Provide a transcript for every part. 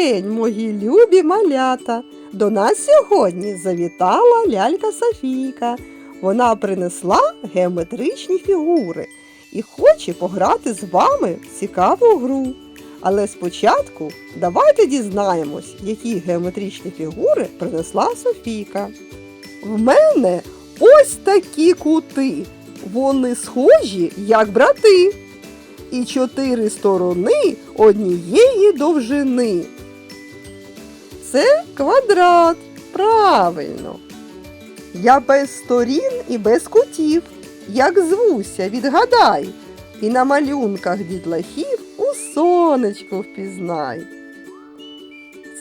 день, мої любі малята! До нас сьогодні завітала лялька Софійка. Вона принесла геометричні фігури і хоче пограти з вами в цікаву гру. Але спочатку давайте дізнаємось, які геометричні фігури принесла Софійка. В мене ось такі кути. Вони схожі, як брати. І чотири сторони однієї довжини. Це квадрат. Правильно. Я без сторін і без кутів. Як звуся, відгадай. І на малюнках дітлахів у сонечку впізнай.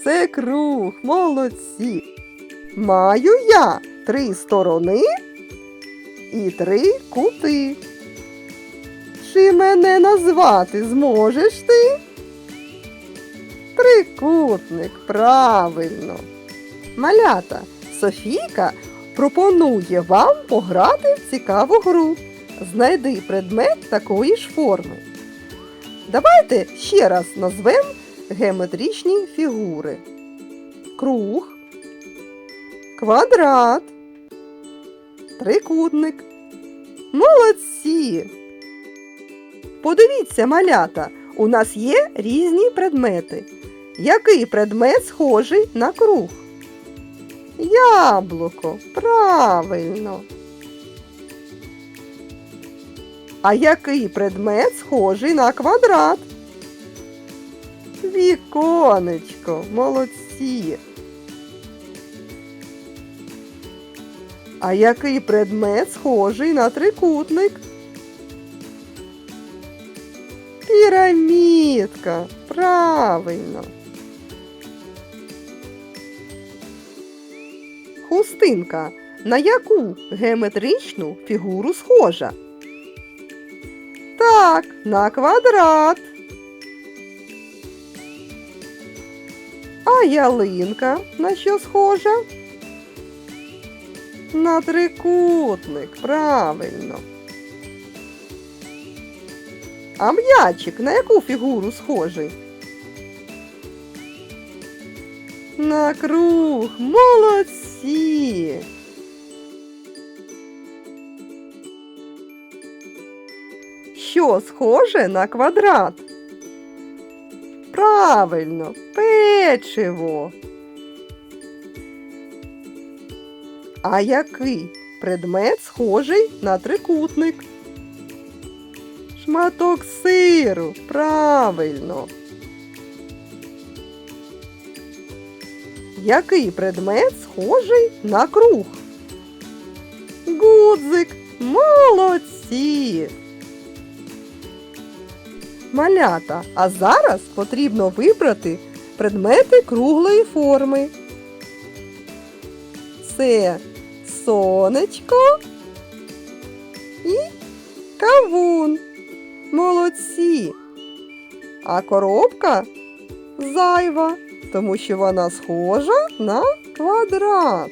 Це круг, молодці. Маю я три сторони і три кути. Чи мене назвати зможеш ти? Трикутник, правильно. Малята, Софійка пропонує вам пограти в цікаву гру. Знайди предмет такої ж форми. Давайте ще раз назвемо геометричні фігури. Круг, квадрат, трикутник. Молодці! Подивіться, малята, у нас є різні предмети. Який предмет схожий на круг? Яблуко. Правильно. А який предмет схожий на квадрат? Віконечко. Молодці. А який предмет схожий на трикутник? Пірамідка. Правильно. Хустинка. На яку геометричну фігуру схожа? Так, на квадрат. А ялинка на що схожа? На трикутник, правильно. А м'ячик на яку фігуру схожий? На круг. Молодці. Що схоже на квадрат? Правильно, печиво. А який предмет схожий на трикутник? Шматок сиру. Правильно. Який предмет схожий на круг? Гудзик. Молодці. Малята, а зараз потрібно вибрати предмети круглої форми. Це сонечко і кавун. Молодці. А коробка зайва, тому що вона схожа на квадрат.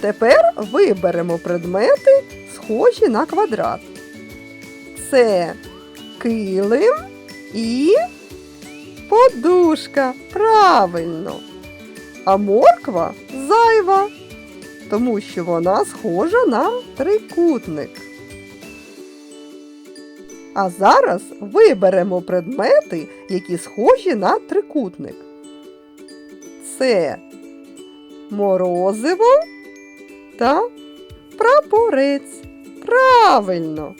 Тепер виберемо предмети, схожі на квадрат. Це килим і подушка. Правильно. А морква зайва, тому що вона схожа на трикутник. А зараз виберемо предмети, які схожі на трикутник. Це морозиво та прапорець. Правильно.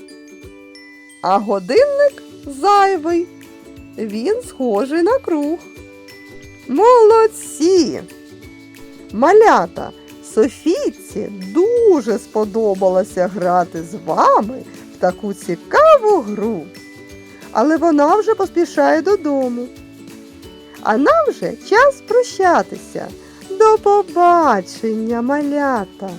А годинник зайвий. Він схожий на круг. Молодці! Малята, Софійці дуже сподобалося грати з вами таку цікаву гру. Але вона вже поспішає додому. А нам вже час прощатися. До побачення, малята!